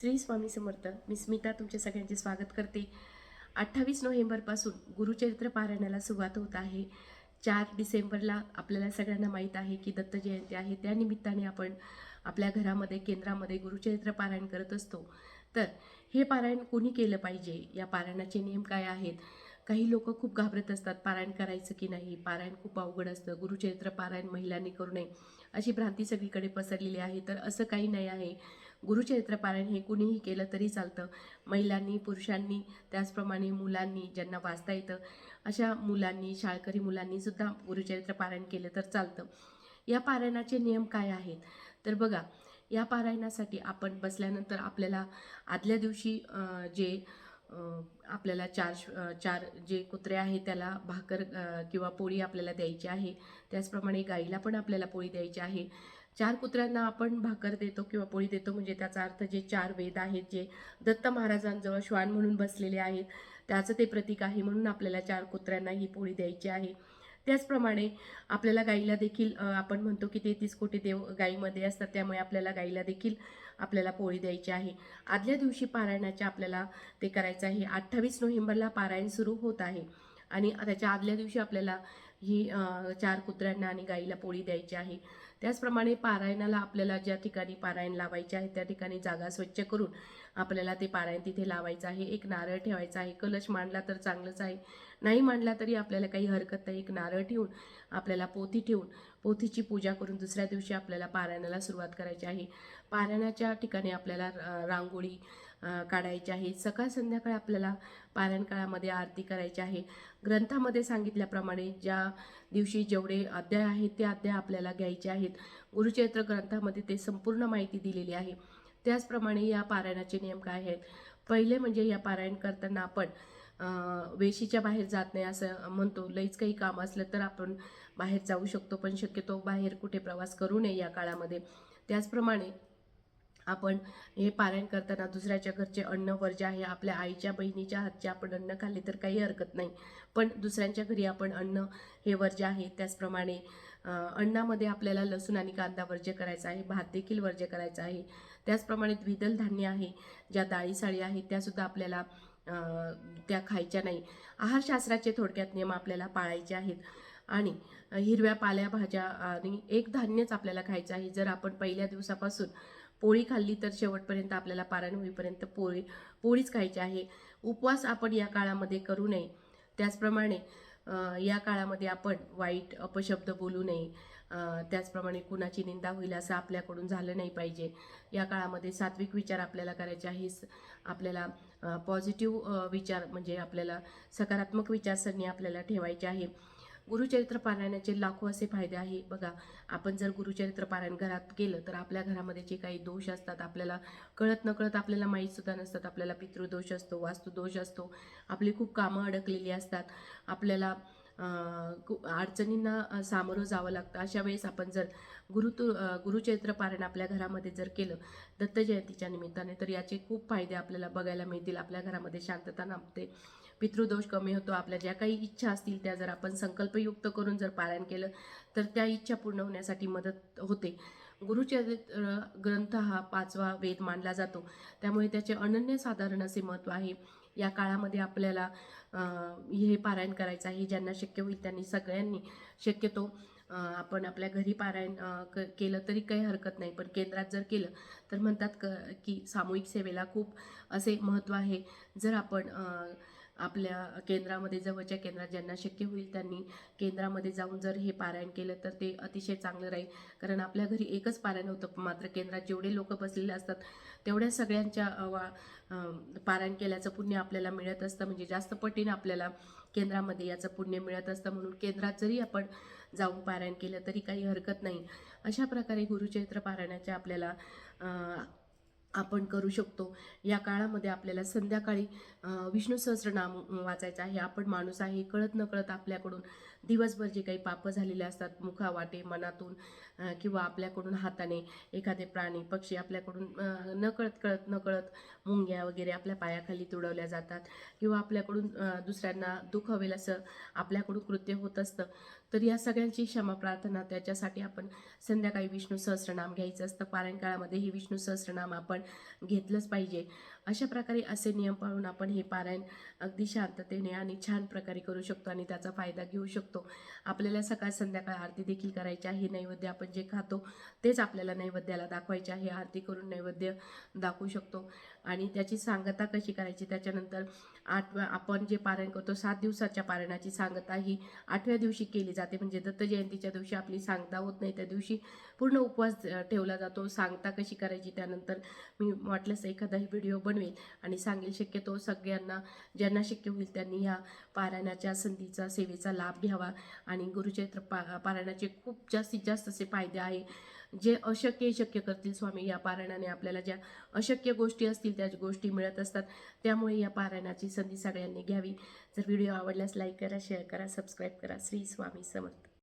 श्री स्वामी समर्थ मी स्मिता तुमच्या सगळ्यांचे स्वागत करते. अठ्ठावीस नोव्हेंबरपासून गुरुचरित्र पारायणाला सुरुवात होत आहे. चार डिसेंबरला आपल्याला सगळ्यांना माहीत आहे की दत्त जयंती आहे. त्यानिमित्ताने आपण आपल्या घरामध्ये केंद्रामध्ये गुरुचरित्र पारायण करत असतो. तर हे पारायण कोणी केलं पाहिजे? या पारायणाचे नियम काय आहेत? काही लोक खूप घाबरत असतात पारायण करायचं की नाही? पारायण खूप अवघड असतं. गुरुचरित्र पारायण महिलांनी करू नये अशी भ्रांती सगळीकडे पसरलेली आहे. तर असं काही नाही आहे. गुरुचरित्र पारायण हे कुणीही केलं तरी चालतं. महिलांनी पुरुषांनी त्याचप्रमाणे मुलांनी ज्यांना वाचता येतं अशा मुलांनी शाळकरी मुलांनी सुद्धा गुरुचरित्र पारायण केलं तर चालतं. या पारायणाचे नियम काय आहेत? तर बघा या पारायणासाठी आपण बसल्यानंतर आपल्याला आदल्या दिवशी जे आपल्याला चार श- चार जे कुत्रे आहेत त्याला भाकर किंवा पोळी आपल्याला द्यायची आहे. त्याचप्रमाणे गाईला पण आपल्याला पोळी द्यायची आहे. चार कुत्र्यांना आपण भाकर देतो किंवा पोळी देतो म्हणजे त्याचा अर्थ जे चार वेद आहेत जे दत्त महाराजांजवळ श्वान म्हणून बसलेले आहेत त्याचं ते प्रतीक आहे म्हणून आपल्याला चार कुत्र्यांना ही पोळी द्यायची आहे. त्याचप्रमाणे आपल्याला गाईला देखील आपण म्हणतो की तेहतीस कोटी देव गाईमध्ये असतात त्यामुळे आपल्याला गाईला देखील आपल्याला पोळी द्यायची आहे. आदल्या दिवशी पारायणाच्या आपल्याला ते करायचं आहे. अठ्ठावीस नोव्हेंबरला पारायण सुरू होत आहे आणि त्याच्या आदल्या दिवशी आपल्याला ही चार कुत्र्यांना आणि गाईला पोळी द्यायची आहे. त्याचप्रमाणे पारायणाला आपल्याला ज्या ठिकाणी पारायण लावायचे आहे त्या ठिकाणी जागा स्वच्छ करून आपल्याला ते पारायण तिथे लावायचं आहे. एक नारळ ठेवायचा आहे. कलश मांडला तर चांगलंच आहे. नाही मांडला तरी आपल्याला काही हरकत नाही. एक नारळ ठेवून आपल्याला पोथी ठेवून पोथीची पूजा करून दुसऱ्या दिवशी आपल्याला पारायणाला सुरुवात करायची आहे. पारायणाच्या ठिकाणी आपल्याला रांगोळी काढायचे आहे. सकाळ संध्याकाळ आपल्याला पारायण काळामध्ये आरती करायची आहे. ग्रंथामध्ये सांगितल्याप्रमाणे ज्या दिवशी जेवढे अध्याय आहेत ते अध्याय आपल्याला घ्यायचे आहेत. गुरुचरित्र ग्रंथामध्ये ते संपूर्ण माहिती दिलेली आहे. त्याचप्रमाणे या पारायणाचे नियम काय आहेत? पहिले म्हणजे या पारायण करताना आपण वेशीच्या बाहेर जात नाही असं म्हणतो. लईच काही काम असलं तर आपण बाहेर जाऊ शकतो पण शक्यतो बाहेर कुठे प्रवास करू नये या काळामध्ये. त्याचप्रमाणे आपण हे पारायण करताना दुसऱ्याच्या घरचे अन्न वर्ज आहे आपल्या आईच्या बहिणीच्या हातचे आपण अन्न खाल्ले तर काही हरकत नाही. पण दुसऱ्यांच्या घरी आपण अन्न हे वर्ज्य आहे त्याचप्रमाणे अन्नामध्ये आपल्याला लसूण आणि कांदा वर्ज्य करायचा आहे भात देखील वर्ज्य करायचा आहे. त्याचप्रमाणे द्विदल धान्य आहे ज्या डाळी साळी आहेत त्यासुद्धा आपल्याला त्या खायच्या नाही. आहारशास्त्राचे थोडक्यात नियम आपल्याला पाळायचे आहेत. आणि हिरव्या पाल्या भाज्या आणि एक धान्यच आपल्याला खायचं आहे. जर आपण पहिल्या दिवसापासून पोळी खाल्ली तर शेवटपर्यंत आपल्याला पारायण होईपर्यंत पोळी पोळीच खायची आहे. उपवास आपण या काळामध्ये करू नये. त्याचप्रमाणे या काळामध्ये आपण वाईट अपशब्द बोलू नये. त्याचप्रमाणे कुणाची निंदा होईल असं आपल्याकडून झालं नाही पाहिजे. या काळामध्ये सात्विक विचार आपल्याला करायचे आहे स- आपल्याला पॉझिटिव्ह विचार म्हणजे आपल्याला सकारात्मक विचारसरणी आपल्याला ठेवायची आहे. गुरुचरित्र पारायणाचे लाखो असे फायदे आहे. बघा आपण जर गुरुचरित्र पारायण घरात केलं तर आपल्या घरामध्ये जे काही दोष असतात आपल्याला कळत नकळत आपल्याला माहीत सुद्धा नसतात. आपल्याला पितृदोष असतो वास्तुदोष असतो. आपली खूप कामं अडकलेली असतात. आपल्याला खूप अडचणींना सामोरं जावं लागतं. अशा वेळेस आपण जर गुरुतु तु गुरुचरित्र पारायण आपल्या घरामध्ये जर केलं दत्त जयंतीच्या निमित्ताने तर याचे खूप फायदे आपल्याला बघायला मिळतील. आपल्या घरामध्ये शांतता नापते. पितृदोष कमी होतो. आपल्या ज्या काही इच्छा असतील त्या जर आपण संकल्पयुक्त करून जर पारायण केलं तर त्या इच्छा पूर्ण होण्यासाठी मदत होते. गुरुचरित्र ग्रंथ हा पाचवा वेद मानला जातो. त्यामुळे त्याचे अनन्यसाधारण असे महत्त्व आहे. या काळामध्ये आपल्याला हे पारायण करायचं आहे ज्यांना शक्य होईल त्यांनी सगळ्यांनी शक्यतो आपण आपल्या घरी पारायण क केलं तरी काही हरकत नाही. पण केंद्रात जर केलं तर म्हणतात क की सामूहिक सेवेला खूप असे महत्त्व आहे. जर आपण आपल्या केंद्रामध्ये जवळच्या केंद्रात ज्यांना शक्य होईल त्यांनी केंद्रामध्ये जाऊन जर हे पारायण केलं तर ते अतिशय चांगलं राहील. कारण आपल्या घरी एकच पारायण होतं मात्र केंद्रात जेवढे लोक बसलेले असतात तेवढ्या सगळ्यांच्या वा पारायण केल्याचं पुण्य आपल्याला मिळत असतं. म्हणजे जास्त पटीनं आपल्याला केंद्रामध्ये याचं पुण्य मिळत असतं. म्हणून केंद्रात जरी आपण जाऊन पारायण केलं तरी काही हरकत नाही. अशा प्रकारे गुरुचरित्र पारायणाच्या आपल्याला आपण करू शकतो. या काळामध्ये आपल्याला संध्याकाळी विष्णू सहस्रनाम वाचायचं आहे. आपण माणूस आहे कळत न कळत आपल्याकडून दिवसभर जे काही पापं झालेले असतात मुखावाटे मनातून किंवा आपल्याकडून हाताने एखादे प्राणी पक्षी आपल्याकडून नकळत कळत नकळत मुंग्या वगैरे आपल्या पायाखाली तुडवल्या जातात किंवा आपल्याकडून दुसऱ्यांना दुःख असं आपल्याकडून कृत्य होत असतं. तर या सगळ्यांची क्षमा प्रार्थना त्याच्यासाठी आपण संध्याकाळी विष्णू सहस्रनाम घ्यायचं असतं. पारायण काळामध्ये हे विष्णू सहस्रनाम आपण घेतलंच पाहिजे. अशा प्रकारे असे नियम पाळून आपण हे पारायण अगदी शांततेने आणि छान प्रकारे करू शकतो आणि त्याचा फायदा घेऊ शकतो. आपल्याला सकाळ संध्याकाळ आरती देखील करायची आहे. नैवेद्य आपण जे खातो तेच आपल्याला नैवेद्याला दाखवायचे आहे. आरती करून नैवेद्य दाखवू शकतो. आणि त्याची सांगता कशी करायची? त्याच्यानंतर आठव्या आपण जे पारायण करतो सात दिवसाच्या पारायणाची सांगता ही आठव्या दिवशी केली जाते. म्हणजे दत्त जयंतीच्या दिवशी आपली सांगता होत नाही. त्या दिवशी पूर्ण उपवास ठेवला जातो. सांगता कशी करायची? त्यानंतर मी वाटल्यास एखादाही व्हिडिओ बनवेल आणि सांगेल शक्यतो सगळ्यांना ज्यांना शक्य होईल त्यांनी ह्या पारायणाच्या संधीचा सेवेचा लाभ घ्यावा. आणि गुरुचरित्र पा पारायणाचे खूप जास्तीत जास्त असे फायदे आहे. जे अशक्य शक्य करतील स्वामी या पारायणाने आपल्याला ज्या अशक्य गोष्टी असतील त्या गोष्टी मिळत असतात. त्यामुळे या पारायणाची संधी सगळ्यांनी घ्यावी. जर व्हिडिओ आवडल्यास लाईक करा शेअर करा सबस्क्राईब करा. श्री स्वामी समर्थ.